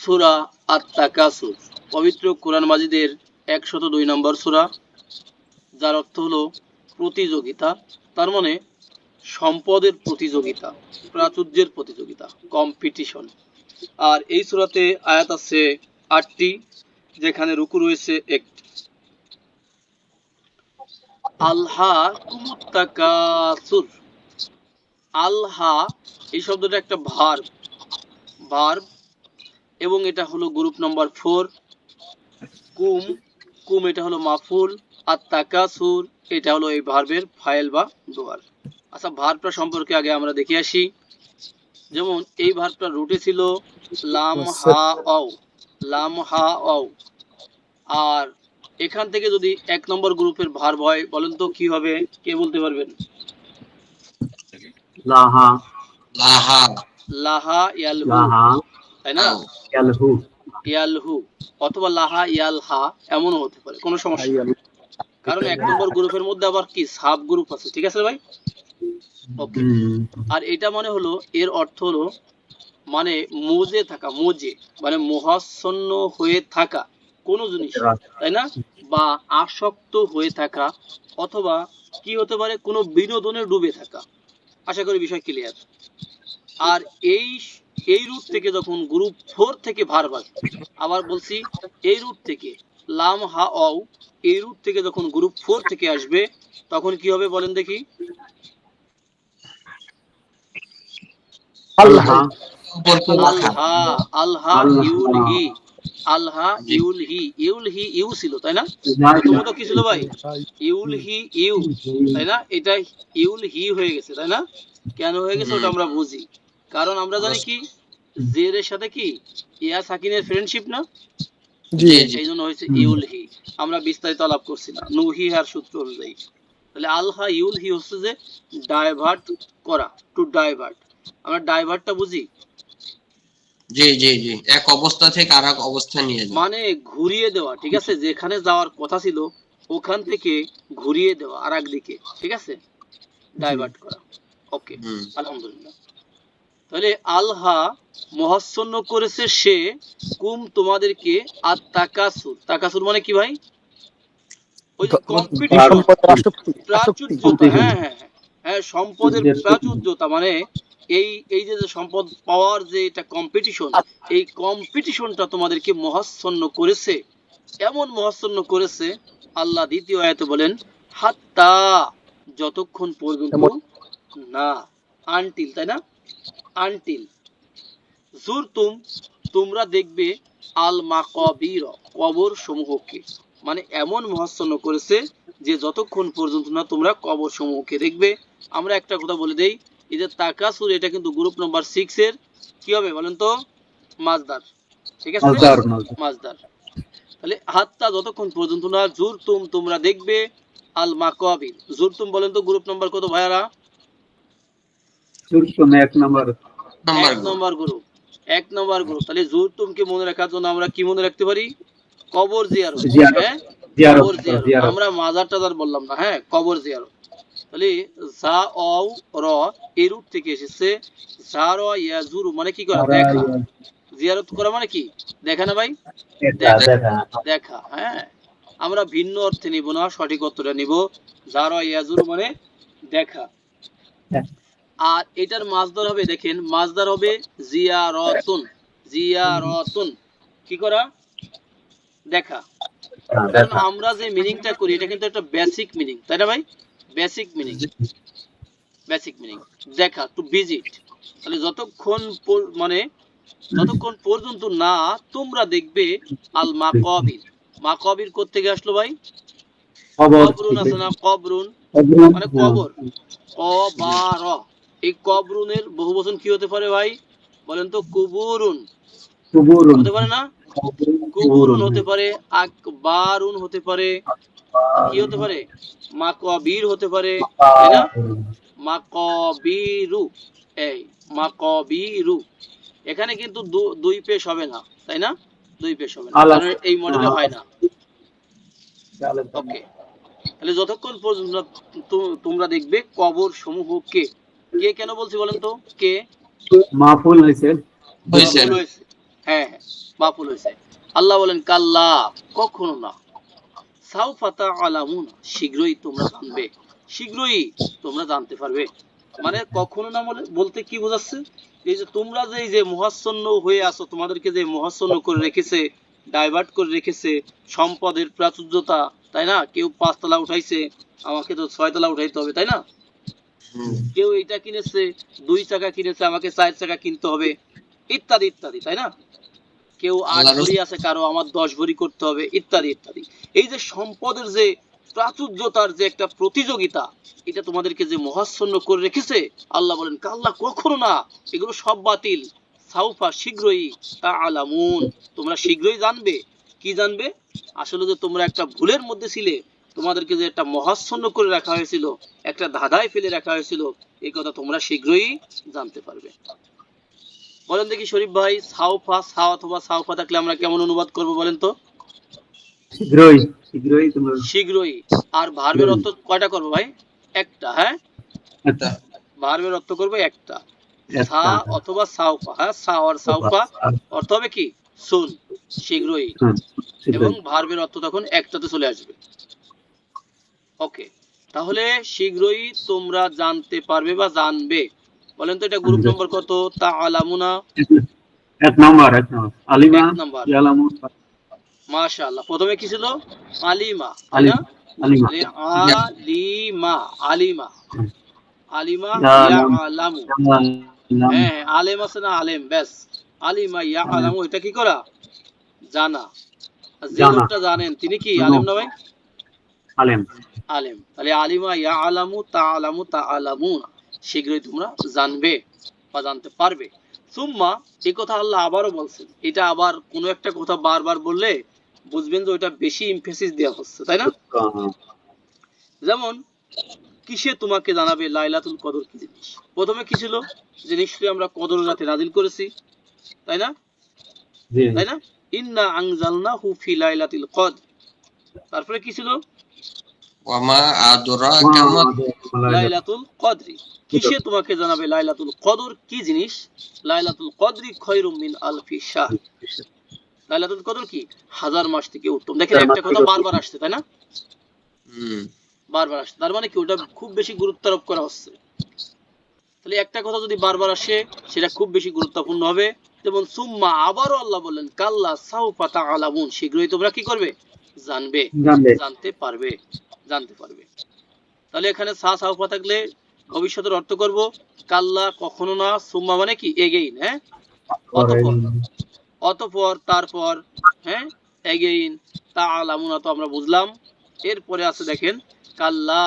সুরা আত্মাকাসুর পবিত্র কোরআন মাজিদের একশত দুই নম্বর সুরা, যার অর্থ হলো প্রতিযোগিতা। তার মানে সম্পদের প্রতিযোগিতা, প্রাচুর্যের প্রতিযোগিতা কম্পিটিশন আর এই সুরাতে আয়াত আছে আটটি, যেখানে রুকু রয়েছে একটি। আলহা কুমুত্তাকাসুর আলহা, এই শব্দটা একটা ভার ভার এবং এটা হলো গ্রুপ নাম্বার ফোর। কুম কুম এটা হলো মাফুল আর তাকাসুর এটা হলো এই ভার্বের ফাইল বা দোয়ার। আচ্ছা ভার্বটা সম্পর্কে আগে আমরা দেখে আসি। যেমন এই ভার্বটা রুটে ছিল লাম হা অও লাম হা অও আর এখান থেকে যদি এক নম্বর গ্রুপের ভার্ব হয় বলেন তো কি হবে? কে বলতে পারবেন? লাহা লাহা। লাহা ইয়ালহু। লাহা। তাই না? ইয়ালহু। ইয়ালহু অথবা লাহা ইয়ালহা এমনও হতে পারে কোনো সমস্যা কারণ এক নম্বর গ্রুপের মধ্যে আবার কি? সাব গ্রুপ আছে ঠিক আছে ভাই? ওকে আর এটা মানে হলো এর অর্থ হলো মানে মোজে থাকা মোজে মানে মোহাচ্ছন্ন হয়ে থাকা কোনো জিনিস তাই না? বা আসক্ত হয়ে থাকা অথবা কি হতে পারে কোনো বিনোদনে ডুবে থাকা। আশা করি বিষয় ক্লিয়ার আর এই এই রুট থেকে যখন গ্রুপ ফোর থেকে ভার আসবে আবার বলছি এই রুট থেকে লাম হা অও এই রুট থেকে যখন গ্রুপ ফোর থেকে আসবে তখন কি হবে বলেন দেখি? আল্লাহ আলহা আলহা আল্লাহ। ইউলহি আলহা ইউলহি ইউলহি ইউ ছিল তাই না? প্রথমত কি ছিল ভাই? ইউলহি ইউ তাই না? এটা ইউলহি হয়ে গেছে তাই না? কেন হয়ে গেছে ওটা আমরা বুঝি। কারণ আমরা জানি কি? জেরের সাথে কি ইয়া সাকিনের ফ্রেন্ডশিপ না? জি সেই জন্য হয়েছে ইউলহি। আমরা বিস্তারিত আলাপ করছি না। নুহি আর সূত্র অনুযায়ী। তাহলে আলহা ইউলহি হচ্ছে যে ডাইভার্ট করা টু ডাইভার্ট আমরা ডাইভার্টটা বুঝি? জি জি জি। এক অবস্থা থেকে আর এক অবস্থা নিয়ে যায় মানে ঘুরিয়ে দেওয়া ঠিক আছে? যেখানে যাওয়ার কথা ছিল ওখান থেকে ঘুরিয়ে দেওয়া আর দিকে ঠিক আছে? ডাইভার্ট করা। ওকে আলহামদুলিল্লাহ। তাহলে আলহা মহাচ্ছন্ন করেছে সে কুম তোমাদেরকে আর তাকাসুর। তাকাসুর মানে কি ভাই? ওই কম্পিটিশন প্রাচুর্যতা। হ্যাঁ হ্যাঁ হ্যাঁ হ্যাঁ সম্পদের প্রাচুর্যতা মানে এই এই যে যে সম্পদ পাওয়ার যে এটা কম্পিটিশন এই কম্পিটিশনটা তোমাদেরকে মহাচ্ছন্ন করেছে। এমন মহাচ্ছন্ন করেছে আল্লাহ দ্বিতীয় আয়াতে বলেন হাত্তা যতক্ষণ পর্যন্ত না আনটিল তাই না? আনটিল জুরতুম তোমরা দেখবে আল মাকাবির কবর সমূহকে মানে এমন মহাচ্ছন্ন করেছে যে যতক্ষণ পর্যন্ত না তোমরা কবর সমূহকে দেখবে। আমরা একটা কথা বলে দেই এই যে তাকাসুর এটা কিন্তু গ্রুপ নাম্বার সিক্স এর কি হবে বলেন তো? মাজদার ঠিক আছে? মাজদার তাহলে হাত্তা যতক্ষণ পর্যন্ত না জুরতুম তোমরা দেখবে আল মাকাবির। জুরতুম বলেন তো গ্রুপ নাম্বার কত ভাইয়ারা? চুরসুন এক নাম্বার নাম্বার এক নম্বর গ্রুপ এক নম্বর গ্রুপ তাহলে জুরতুমকে মনে রাখার জন্য আমরা কি মনে রাখতে পারি? কবর জিয়ারত। হ্যাঁ? কবর জিয়ারত। জিয়ারত। আমরা মাজার টাজার বললাম না হ্যাঁ? কবর জিয়ারত। তাহলে অও র এই রূপ থেকে এসেছে। জা র ইয়াজুর মানে কি করা? দেখা। জিয়ারত করা মানে কি? দেখা না ভাই? দেখা দেখা। দেখা। হ্যাঁ? আমরা ভিন্ন অর্থে নিব না সঠিক অর্থটা নিব। জা র ইয়াজুর মানে দেখা। হ্যাঁ। আর এটার মাছদার হবে দেখেন মাছদার হবে জিয়ারতুন জিয়ারতুন। কি করা? দেখা। কারণ আমরা যে মিনিংটা করি এটা কিন্তু একটা বেসিক মিনিং তাই না ভাই? বেসিক মিনিং বেসিক মিনিং দেখা টু ভিজিট তাহলে যতক্ষণ মানে যতক্ষণ পর্যন্ত না তোমরা দেখবে আল মাকাবির। মাকাবির কোত্থেকে আসলো ভাই? কবরুন আছে না? কবরুন। মানে কবর। কবার। এই কবরুনের বহু বচন কি হতে পারে ভাই? বলেন তো কুবুরুন। কুবুরুন। হতে পারে না? কুবুরুন। হতে পারে আকবারুন হতে পারে। কি হতে পারে? মাকাবির হতে পারে তাই না? মাকাবিরু। এই মাকাবিরু। এখানে কিন্তু দুই পেশ হবে না তাই না? দুই পেশ হবে না। কারণ এই মডেলে হয় না। ওকে তাহলে যতক্ষণ পর্যন্ত তোমরা দেখবে কবর সমূহকে কে কেন বলছি বলেন তো? কে? মাহফুল হয়েছে। হয়েছে। হ্যাঁ হ্যাঁ বাপুল হয়েছে। আল্লাহ বলেন কাল্লা কখনো না। সাউফাতা আলামুন শীঘ্রই তোমরা জানবে। শীঘ্রই তোমরা জানতে পারবে। মানে কখনো না বলে বলতে কি বোঝাচ্ছে? এই যে তোমরা যে এই যে মহাচ্ছন্ন হয়ে আছো তোমাদেরকে যে মহাচ্ছন্ন করে রেখেছে ডাইভার্ট করে রেখেছে সম্পদের প্রাচুর্যতা তাই না? কেউ পাঁচতলা উঠাইছে আমাকে তো ছয়তলা উঠাইতে হবে তাই না? কেউ এইটা কিনেছে দুই চাকা কিনেছে আমাকে চার চাকা কিনতে হবে ইত্যাদি ইত্যাদি তাই না? কেউ আট ভরি আছে কারও আমার দশ ভরি করতে হবে ইত্যাদি ইত্যাদি। এই যে সম্পদের যে প্রাচুর্যতার যে একটা প্রতিযোগিতা এটা তোমাদেরকে যে মহাচ্ছন্ন করে রেখেছে আল্লাহ বলেন কাল্লা কখনো না এগুলো সব বাতিল। সাউফা শীঘ্রই তা আলামুন তোমরা শীঘ্রই জানবে। কি জানবে? আসলে যে তোমরা একটা ভুলের মধ্যে ছিলে তোমাদেরকে যে একটা মহাচ্ছন্ন করে রাখা হয়েছিল একটা ধাঁধায় ফেলে রাখা হয়েছিল এই কথা তোমরা শীঘ্রই জানতে পারবে। বলেন দেখি শরীফ ভাই সাউফা সা অথবা সাউফা থাকলে আমরা কেমন অনুবাদ করব বলেন তো? শীঘ্রই শীঘ্রই তোমরা শীঘ্রই। আর ভার্বের অর্থ কয়টা করব ভাই? একটা হ্যাঁ? একটা। ভার্বের অর্থ করব একটা। সা অথবা সাউফা হ্যাঁ? সা আর সাউফা অর্থ হবে কি? শুন শীঘ্রই। এবং ভার্বের অর্থ তখন একটাতে চলে আসবে। ওকে তাহলে শীঘ্রই তোমরা জানতে পারবে বা জানবে। বলেন তো এটা গ্রুপ নম্বর কত? তা আলামুনা? এক নম্বর এক নম্বর। আলিমা এক নাম্বার। মাশাআল্লাহ। প্রথমে কি ছিল? আলিমা আলিমা আলিমা। আলিমা আলিমা। ইয়ালামু হ্যাঁ হ্যাঁ, আলেম আছে না আলেম? ব্যাস। আলিমা ইয়া আলামু এটা কি করা? জানা। যে। লোকটা জানেন তিনি কি। আলেম না ভাই? আলেম। আলেম। তাহলে আলিমা ইয়া আলামু তা আলামু তা আলামু শীঘ্রই তোমরা জানবে বা জানতে পারবে। সুম্মা এই কথা আল্লাহ আবারও বলছেন। এটা আবার কোনো একটা কথা বারবার বললে বুঝবেন যে ওইটা বেশি ইমফেসিস দেওয়া হচ্ছে তাই না? যেমন কিসে তোমাকে জানাবে লাইলাতুল কদর কি জিনিস? প্রথমে কি ছিল? যে নিশ্চয়ই আমরা কদর রাতে নাজিল করেছি তাই না? তাই না? ইন্না আনজালনাহু ফি লাইলাতিল কদর। তারপরে কি ছিল? ওয়ামা আদরাকা মা লাইলাতুল কদরি। কিসে তোমাকে জানাবে লাইলাতুল কদর? কি জিনিস? লাইলাতুল কদরি খয়রুম মিন আলফি শাহ। লাইলাতুল কদর কি? হাজার মাস থেকে উত্তম। দেখেন একটা কথা বারবার আসছে তাই না? বারবার আসছে। তার মানে কি ওটা খুব বেশি গুরুত্ব আরোপ করা হচ্ছে। তাহলে একটা কথা যদি বারবার আসে সেটা খুব বেশি গুরুত্বপূর্ণ হবে। যেমন সুম্মা আবারও আল্লাহ বললেন কাল্লা সাউফা তাআলামুন। শীঘ্রই তোমরা কি করবে? জানবে। জানতে পারবে। জানতে পারবে। তাহলে এখানে সা সাউফা থাকলে ভবিষ্যতের অর্থ করব, কাল্লা, কখনো না, সুম্মা মানে কি? এগেইন হ্যাঁ? অতপর। অতঃপর, তারপর হ্যাঁ? এগেইন তা আলামুনা তো আমরা বুঝলাম। এরপরে আছে দেখেন, কাল্লা